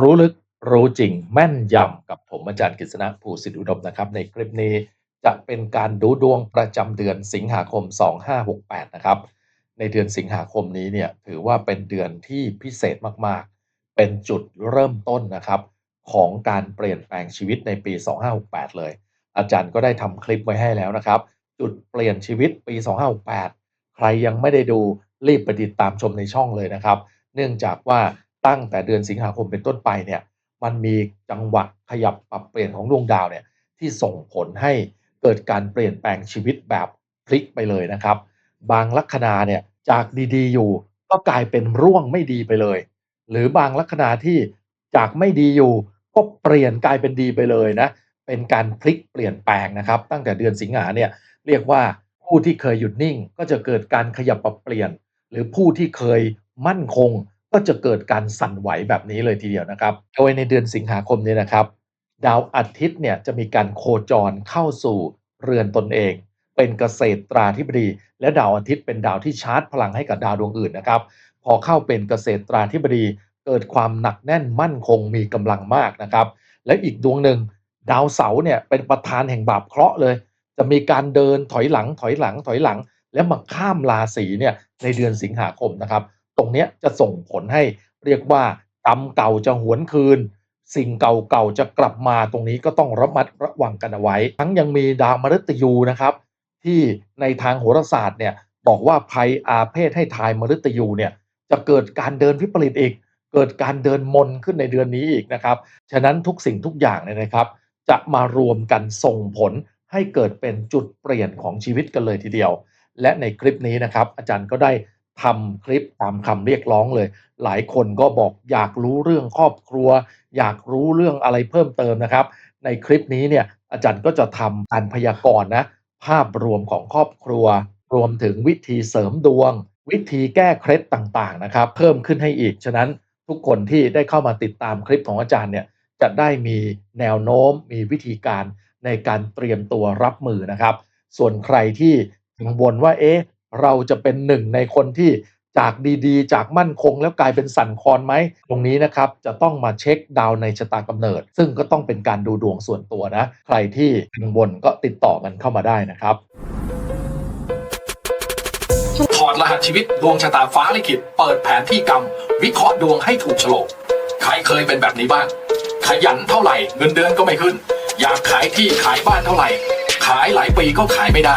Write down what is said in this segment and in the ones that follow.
รู้ลึกรู้จริงแม่นยำกับผมอาจารย์กฤษณะภูสิทธิอุดมนะครับ ในคลิปนี้จะเป็นการดูดวงประจำเดือนสิงหาคม 2568 นะครับ ในเดือนสิงหาคมนี้เนี่ยถือว่าเป็นเดือนที่พิเศษมากๆ เป็นจุดเริ่มต้นนะครับ ของการเปลี่ยนแปลงชีวิตในปี 2568 เลย อาจารย์ก็ได้ทำคลิปไว้ให้แล้วนะครับ จุดเปลี่ยนชีวิตปี 2568 ใครยังไม่ได้ดูรีบไปติดตามชมในช่องเลยนะครับ เนื่องจากว่า ตั้งแต่เดือนสิงหาคมเป็นต้นไปเนี่ยมันมีจังหวะขยับปรับเปลี่ยนของดวงดาวเนี่ยที่ส่งผลให้เกิดการเปลี่ยนแปลงชีวิตแบบพลิกไปเลยนะครับ บางลัคนาเนี่ยจากดีๆ อยู่ก็กลายเป็นร่วงไม่ดีไปเลย หรือบางลัคนาที่จากไม่ดีอยู่ก็เปลี่ยนกลายเป็นดีไปเลยนะเป็นการพลิกเปลี่ยนแปลงนะครับ ตั้งแต่เดือนสิงหาเนี่ยเรียกว่าผู้ที่เคยหยุดนิ่งก็จะเกิดการขยับปรับเปลี่ยน หรือผู้ที่เคยมั่นคง ก็จะเกิดการสั่นไหวแบบนี้เลยทีเดียวนะครับ โดยในเดือนสิงหาคมนี้นะครับ ดาวอาทิตย์เนี่ยจะมีการโคจรเข้าสู่เรือนตนเอง เป็นเกษตรตราธิบดี และดาวอาทิตย์เป็นดาวที่ชาร์จพลังให้กับดาวดวงอื่นนะครับ พอเข้าเป็นเกษตรตราธิบดี เกิดความหนักแน่นมั่นคงมีกำลังมากนะครับ และอีกดวงหนึ่งดาวเสาเนี่ยเป็นประธานแห่งบาปเคราะห์เลย จะมีการเดินถอยหลังถอยหลังถอยหลัง แล้วมาข้ามราศีเนี่ยในเดือนสิงหาคมนะครับ ตรงนี้จะส่งผลให้เรียกว่ากรรมเก่าจะหวนคืน สิ่งเก่าๆจะกลับมาตรงนี้ก็ต้องระมัดระวังกันเอาไว้ ทั้งยังมีดาวมฤตยูนะครับ ที่ในทางโหราศาสตร์เนี่ยบอกว่าภัยอาเพศให้ทายมฤตยูเนี่ยจะเกิดการเดินวิปริตอีก เกิดการเดินมนขึ้นในเดือนนี้อีกนะครับ ฉะนั้นทุกสิ่งทุกอย่างเนี่ยนะครับ จะมารวมกันส่งผลให้เกิดเป็นจุดเปลี่ยนของชีวิตกันเลยทีเดียว และในคลิปนี้นะครับ อาจารย์ก็ได้ ทำคลิปตามคำเรียกร้องเลย หลายคนก็บอกอยากรู้เรื่องครอบครัว อยากรู้เรื่องอะไรเพิ่มเติมนะครับ ในคลิปนี้เนี่ยอาจารย์ก็จะทำการพยากรณ์นะภาพรวมของครอบครัว รวมถึงวิธีเสริมดวง วิธีแก้เคล็ดต่างๆนะครับ เพิ่มขึ้นให้อีก ฉะนั้นทุกคนที่ได้เข้ามาติดตามคลิปของอาจารย์เนี่ยจะได้มีแนวโน้มมีวิธีการในการเตรียมตัวรับมือนะครับ ส่วนใครที่กังวลว่าเอ๊ะ เราจะเป็นหนึ่งในคนที่จากดีๆ จากมั่นคงแล้วกลายเป็นสั่นคลอนไหม ตรงนี้นะครับจะต้องมาเช็คดาวในชะตากำเนิด ซึ่งก็ต้องเป็นการดูดวงส่วนตัวนะ ใครที่กังวลก็ติดต่อกันเข้ามาได้นะครับถอดรหัสชีวิตดวงชะตาฟ้าลิขิตเปิดแผนที่กรรม วิเคราะห์ดวงให้ถูกโฉลกใครเคยเป็นแบบนี้บ้าง ขยันเท่าไหร่เงินเดือนก็ไม่ขึ้น อยากขายที่ขายบ้านเท่าไหร่ ขายหลายปีก็ขายไม่ได้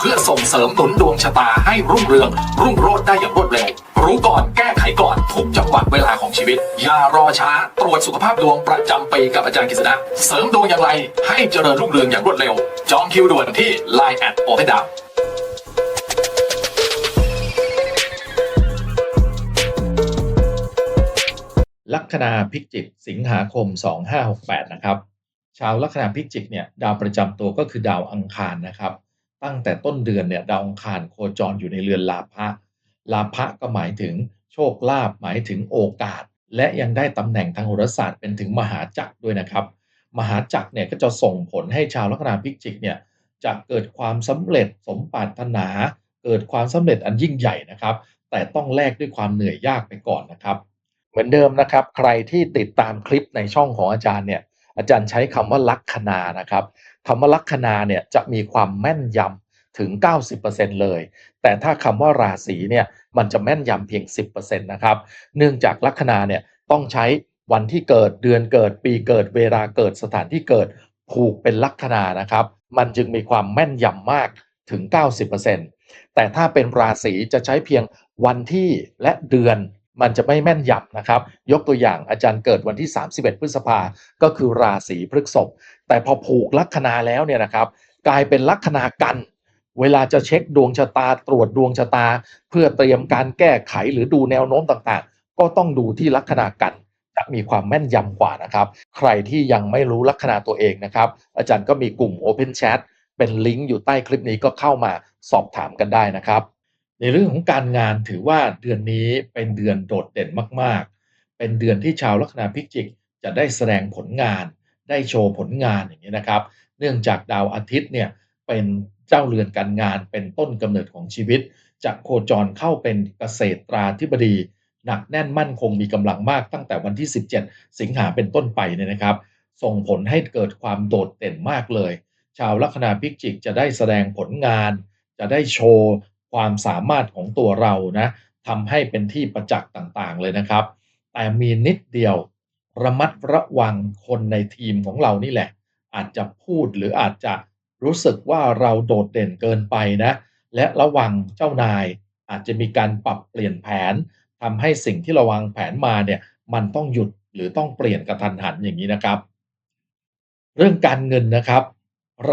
เพื่อส่งเสริมหนุนดวงชะตาให้รุ่งเรือง รุ่งโรจน์ได้อย่างรวดเร็ว รู้ก่อนแก้ไขก่อนทุกจังหวะเวลาของชีวิต อย่ารอช้า ตรวจสุขภาพดวงประจำปีกับอาจารย์กฤษณะเสริมดวงอย่างไร ให้เจริญรุ่งเรืองอย่างรวดเร็ว จองคิวด่วนที่ Line แอดโอเพนดาวลัคนาพิจิกสิงหาคม 2568 นะครับ ชาวลัคนาพิจิกเนี่ยดาวประจำตัวก็คือดาวอังคารนะครับ ตั้งแต่ต้นเดือนเนี่ยดาวองคารโคจรอยู่ในเรือนลาภะลาภะก็หมายถึงโชคลาภหมายถึงโอกาส และยังได้ตำแหน่งทางโหราศาสตร์เป็นถึงมหาจักรด้วยนะครับ มหาจักรเนี่ยก็จะส่งผลให้ชาวลัคนาพิจิกเนี่ยจะเกิดความสำเร็จสมปรารถนา เกิดความสำเร็จอันยิ่งใหญ่นะครับ แต่ต้องแลกด้วยความเหนื่อยยากไปก่อนนะครับ เหมือนเดิมนะครับ ใครที่ติดตามคลิปในช่องของอาจารย์เนี่ยอาจารย์ใช้คำว่าลัคนานะครับ คำว่าลัคนาเนี่ยจะมีความแม่นยำถึง 90%เลย แต่ถ้าคำว่าราศีเนี่ยมันจะแม่นยำเพียง 10%นะครับ เนื่องจากลัคนาเนี่ยต้องใช้วันที่เกิดเดือนเกิดปีเกิดเวลาเกิดสถานที่เกิดผูกเป็นลัคนานะครับ มันจึงมีความแม่นยำมากถึง 90%แต่ถ้าเป็นราศีจะใช้เพียงวันที่และเดือนมันจะไม่แม่นยำนะครับ ยกตัวอย่างอาจารย์เกิดวันที่ 31 พฤษภาก็คือราศีพฤษภ แต่พอผูกลัคนาแล้วเนี่ยนะครับ กลายเป็นลัคนากัน เวลาจะเช็คดวงชะตาตรวจดวงชะตา เพื่อเตรียมการแก้ไขหรือดูแนวโน้มต่างๆ ก็ต้องดูที่ลัคนากันจะมีความแม่นยำกว่านะครับ ใครที่ยังไม่รู้ลัคนาตัวเองนะครับ อาจารย์ก็มีกลุ่ม Open Chat เป็นลิงก์อยู่ใต้คลิปนี้ก็เข้ามาสอบถามกันได้นะครับ ในเรื่องของการงานถือว่าเดือนนี้เป็นเดือนโดดเด่นมากๆ เป็นเดือนที่ชาวลัคนาพิจิกจะได้แสดงผลงาน ได้โชว์ผลงานอย่างนี้นะครับ เนื่องจากดาวอาทิตย์เนี่ยเป็นเจ้าเรือนการงานเป็นต้นกำเนิดของชีวิต จะโคจรเข้าเป็นเกษตรราธิบดีหนักแน่นมั่นคงมีกำลังมากตั้งแต่วันที่ 17 สิงหาเป็นต้นไปเนี่ยนะครับ ส่งผลให้เกิดความโดดเด่นมากเลย ชาวลัคนาพิจิกจะได้แสดงผลงาน จะได้โชว์ความสามารถของตัวเรานะทำให้เป็นที่ประจักษ์ต่างๆเลยนะครับ แต่มีนิดเดียว ระมัดระวังคนในทีมของเรานี่แหละ อาจจะพูดหรืออาจจะรู้สึกว่าเราโดดเด่นเกินไปนะ และระวังเจ้านาย อาจจะมีการปรับเปลี่ยนแผนทำให้สิ่งที่เราวางแผนมาเนี่ยมันต้องหยุดหรือต้องเปลี่ยนกระทันหันอย่างนี้นะครับ เรื่องการเงินนะครับ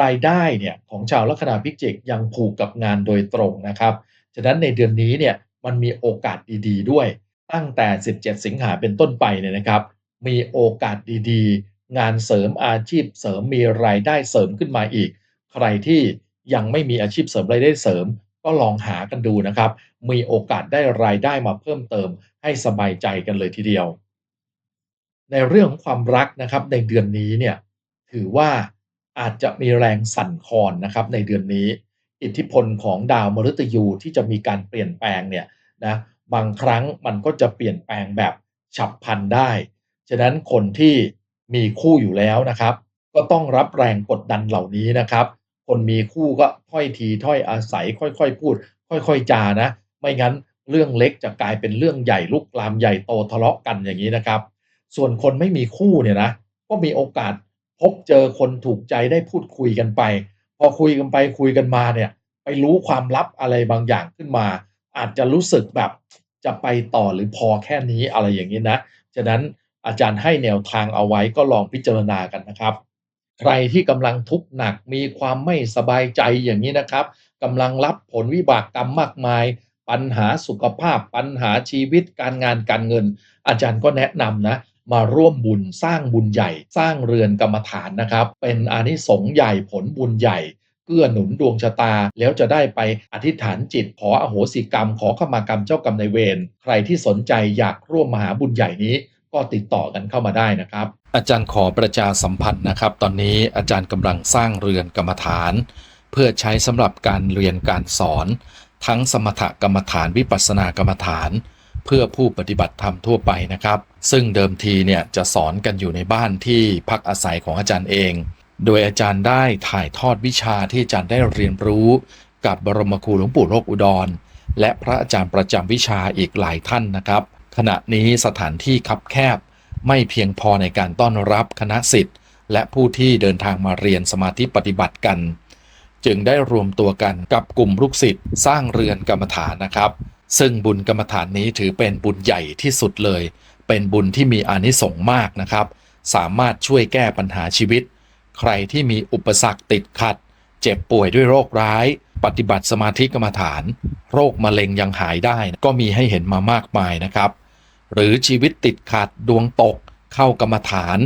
รายได้เนี่ยของชาวลัคนาพิจิกยังผูกกับงานโดยตรงนะครับฉะนั้นในเดือนนี้เนี่ยมันมีโอกาสดีๆด้วยตั้งแต่ 17 สิงหาเป็นต้นไปเนี่ยนะครับ มีโอกาสดีๆ งานเสริมอาชีพเสริมมีรายได้เสริมขึ้นมาอีก ใครที่ยังไม่มีอาชีพเสริมรายได้เสริม ก็ลองหากันดูนะครับ มีโอกาสได้รายได้มาเพิ่มเติม ให้สบายใจกันเลยทีเดียว ในเรื่องของความรักนะครับในเดือนนี้เนี่ยถือว่าอาจจะมีแรงสั่นคลอนนะครับในเดือนนี้ อิทธิพลของดาวมฤตยูที่จะมีการเปลี่ยนแปลงเนี่ยนะบางครั้งมันก็จะเปลี่ยนแปลงแบบฉับพลันได้ ฉะนั้นคนที่มีคู่อยู่แล้วนะครับ ก็ต้องรับแรงกดดันเหล่านี้นะครับ คนมีคู่ก็ถ้อยทีถ้อยอาศัย ค่อยๆ พูด ค่อยๆจานะ ไม่งั้นเรื่องเล็กจะกลายเป็นเรื่องใหญ่ลุกลามใหญ่โตทะเลาะกันอย่างนี้นะครับ ส่วนคนไม่มีคู่เนี่ยนะก็มีโอกาสพบเจอคนถูกใจได้พูดคุยกันไป พอคุยกันไปคุยกันมาเนี่ย ไปรู้ความลับอะไรบางอย่างขึ้นมา อาจจะรู้สึกแบบจะไปต่อหรือพอแค่นี้อะไรอย่างนี้นะฉะนั้น อาจารย์ให้แนวทางเอาไว้ก็ลองพิจารณากันนะครับ ใครที่กำลังทุกข์หนักมีความไม่สบายใจอย่างนี้นะครับกำลังรับผลวิบากกรรมมากมาย ปัญหาสุขภาพ ปัญหาชีวิตการงานการเงิน อาจารย์ก็แนะนำนะมาร่วมบุญสร้างบุญใหญ่ สร้างเรือนกรรมฐานนะครับ เป็นอานิสงส์ใหญ่ผลบุญใหญ่เกื้อหนุนดวงชะตา แล้วจะได้ไปอธิษฐานจิตขออโหสิกรรม ขอขมากรรมเจ้ากรรมนายเวรใครที่สนใจอยากร่วมมหาบุญใหญ่นี้ ก็ติดต่อกันเข้ามาได้นะครับ อาจารย์ขอประชาสัมพันธ์นะครับ ตอนนี้อาจารย์กำลังสร้างเรือนกรรมฐาน เพื่อใช้สำหรับการเรียนการสอน ทั้งสมถกรรมฐานวิปัสสนากรรมฐาน เพื่อผู้ปฏิบัติธรรมทั่วไปนะครับ ซึ่งเดิมทีเนี่ยจะสอนกันอยู่ในบ้านที่พักอาศัยของอาจารย์เอง โดยอาจารย์ได้ถ่ายทอดวิชาที่อาจารย์ได้เรียนรู้กับบรมครูหลวงปู่โลกอุดร และพระอาจารย์ประจำวิชาอีกหลายท่านนะครับ ขณะนี้สถานที่คับแคบไม่เพียงพอในการต้อนรับคณะสิทธิ์และผู้ที่เดินทางมาเรียนสมาธิปฏิบัติกัน จึงได้รวมตัวกันกับกลุ่มลูกศิษย์สร้างเรือนกรรมฐานนะครับ ซึ่งบุญกรรมฐานนี้ถือเป็นบุญใหญ่ที่สุดเลย เป็นบุญที่มีอานิสงส์มากนะครับ สามารถช่วยแก้ปัญหาชีวิต ใครที่มีอุปสรรคติดขัด เจ็บป่วยด้วยโรคร้าย ปฏิบัติสมาธิกรรมฐาน โรคมะเร็งยังหายได้ก็มีให้เห็นมามากมายนะครับ หรือชีวิตติดขัดดวงตก เข้ากรรมฐาน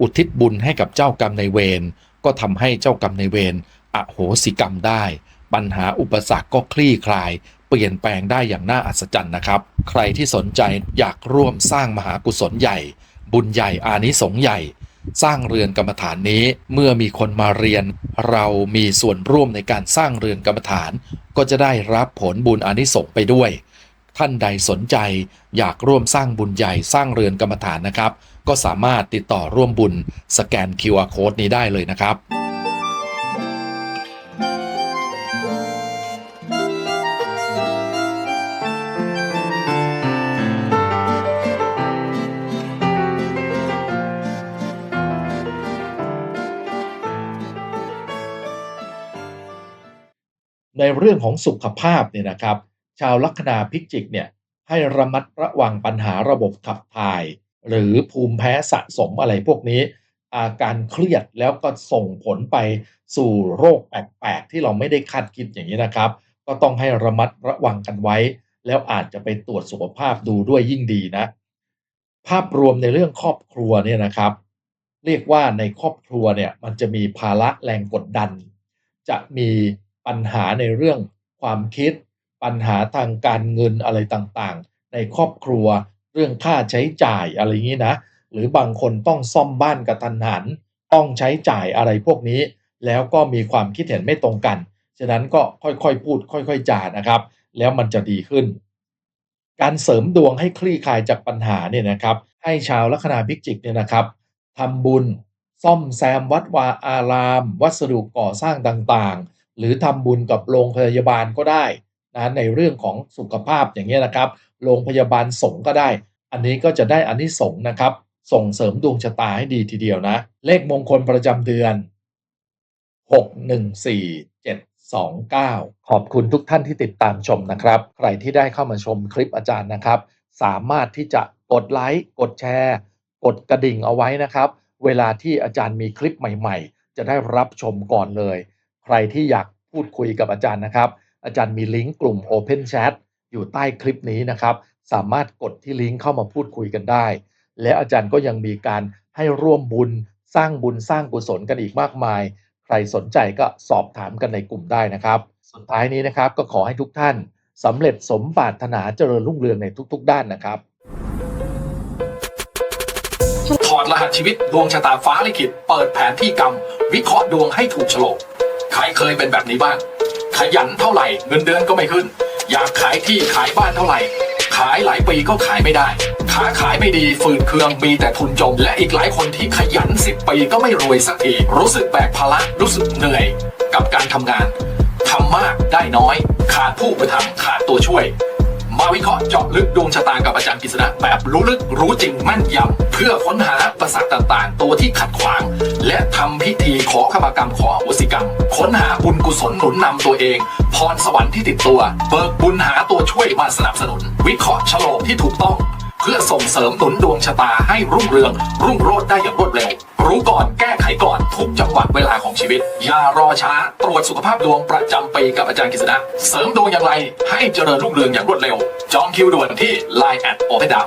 อุทิศบุญให้กับเจ้ากรรมในเวรก็ทำให้เจ้ากรรมในเวรอโหสิกรรมได้ ปัญหาอุปสรรคก็คลี่คลาย เปลี่ยนแปลงได้อย่างน่าอัศจรรย์นะครับ ใครที่สนใจอยากร่วมสร้างมหากุศลใหญ่ บุญใหญ่อานิสงส์ใหญ่ สร้างเรือนกรรมฐานนี้เมื่อมีคนมาเรียน เรามีส่วนร่วมในการสร้างเรือนกรรมฐาน ก็จะได้รับผลบุญอานิสงส์ไปด้วย ท่านใดสนใจอยากร่วมสร้างบุญใหญ่สร้างเรือนกรรมฐานนะครับ ก็สามารถติดต่อร่วมบุญสแกน QR Code นี้ได้เลยนะครับในเรื่องของสุขภาพเนี่ยนะครับ ชาวลัคนาพิจิกเนี่ยให้ระมัดระวังปัญหาระบบขับถ่าย หรือภูมิแพ้สะสมอะไรพวกนี้ อาการเครียดแล้วก็ส่งผลไปสู่โรคแปลกๆที่เราไม่ได้คาดคิดอย่างนี้นะครับ ก็ต้องให้ระมัดระวังกันไว้ แล้วอาจจะไปตรวจสุขภาพดูด้วยยิ่งดีนะ ภาพรวมในเรื่องครอบครัวเนี่ยนะครับ เรียกว่าในครอบครัวเนี่ยมันจะมีภาระแรงกดดัน จะมีปัญหาในเรื่องความคิด ปัญหาทางการเงินอะไรต่างๆ ในครอบครัวเรื่องค่าใช้จ่ายอะไรอย่างนี้นะ หรือบางคนต้องซ่อมบ้านกระทันหัน ต้องใช้จ่ายอะไรพวกนี้ แล้วก็มีความคิดเห็นไม่ตรงกัน ฉะนั้นก็ค่อยๆพูด ค่อยๆจานะครับ แล้วมันจะดีขึ้น การเสริมดวงให้คลี่คลายจากปัญหาเนี่ยนะครับ ให้ชาวลัคนาพิจิกเนี่ยนะครับทำบุญซ่อมแซมวัดวาอาราม วัสดุก่อสร้างต่างๆ หรือทำบุญกับโรงพยาบาลก็ได้ นะในเรื่องของสุขภาพอย่างนี้ยนะครับ โรงพยาบาลสงก็ได้ อันนี้ก็จะได้อานิสงส์นะครับ ส่งเสริมดวงชะตาให้ดีทีเดียวนะ เลขมงคลประจำเดือน 614729 ขอบคุณทุกท่านที่ติดตามชมนะครับ ใครที่ได้เข้ามาชมคลิปอาจารย์นะครับ สามารถที่จะกดไลค์กดแชร์ กดกระดิ่งเอาไว้นะครับ เวลาที่อาจารย์มีคลิปใหม่ ๆ จะได้รับชมก่อนเลย ใครที่อยากพูดคุยกับอาจารย์นะครับ อาจารย์มีลิงก์กลุ่ม Open Chat อยู่ใต้คลิปนี้นะครับ สามารถกดที่ลิงก์เข้ามาพูดคุยกันได้ และอาจารย์ก็ยังมีการให้ร่วมบุญสร้างบุญสร้างกุศลกันอีกมากมาย ใครสนใจก็สอบถามกันในกลุ่มได้นะครับ สุดท้ายนี้นะครับก็ขอให้ทุกท่านสำเร็จสมปรารถนาเจริญรุ่งเรืองในทุก ๆ ด้านนะครับถอดรหัสชีวิตดวงชะตาฟ้าลิขิตเปิดแผนที่กรรม วิเคราะห์ดวงให้ถูกโฉลกใครเคยเป็นแบบนี้บ้าง ขยันเท่าไหร่เงินเดือนก็ไม่ขึ้น อยากขายที่ขายบ้านเท่าไหร่ ขายหลายปีก็ขายไม่ได้ค้าขายไม่ดีฝืดเคืองมีแต่ทุนจม และอีกหลายคนที่ขยันสิบปีก็ไม่รวยสักทีรู้สึกแบกภาระรู้สึกเหนื่อยกับการทำงานทำมากได้น้อย ขาดผู้ไปทำขาดตัวช่วย มาวิเคราะห์เจาะลึกดวงชะตากับอาจารย์กฤษณะแบบรู้ลึกรู้จริงแม่นยำเพื่อค้นหาประสาทต่างๆ ตัวที่ขัดขวาง และทำพิธีขอขมากรรมขออโหสิกรรม ค้นหาบุญกุศลหนุนนำตัวเอง พรสวรรค์ที่ติดตัว เบิกบุญหาตัวช่วยมาสนับสนุน วิเคราะห์ฉลกที่ถูกต้อง เพื่อส่งเสริมหนุนดวงชะตาให้รุ่งเรือง รุ่งโรจน์ได้อย่างรวดเร็ว รู้ก่อนแก้ไขก่อนทุกจังหวะเวลาของชีวิต อย่ารอช้า ตรวจสุขภาพดวงประจำปีกับอาจารย์กฤษณะเสริมดวงอย่างไรให้เจริญรุ่งเรืองอย่างรวดเร็ว จองคิวด่วนที่ Line แอดโอเพนดาว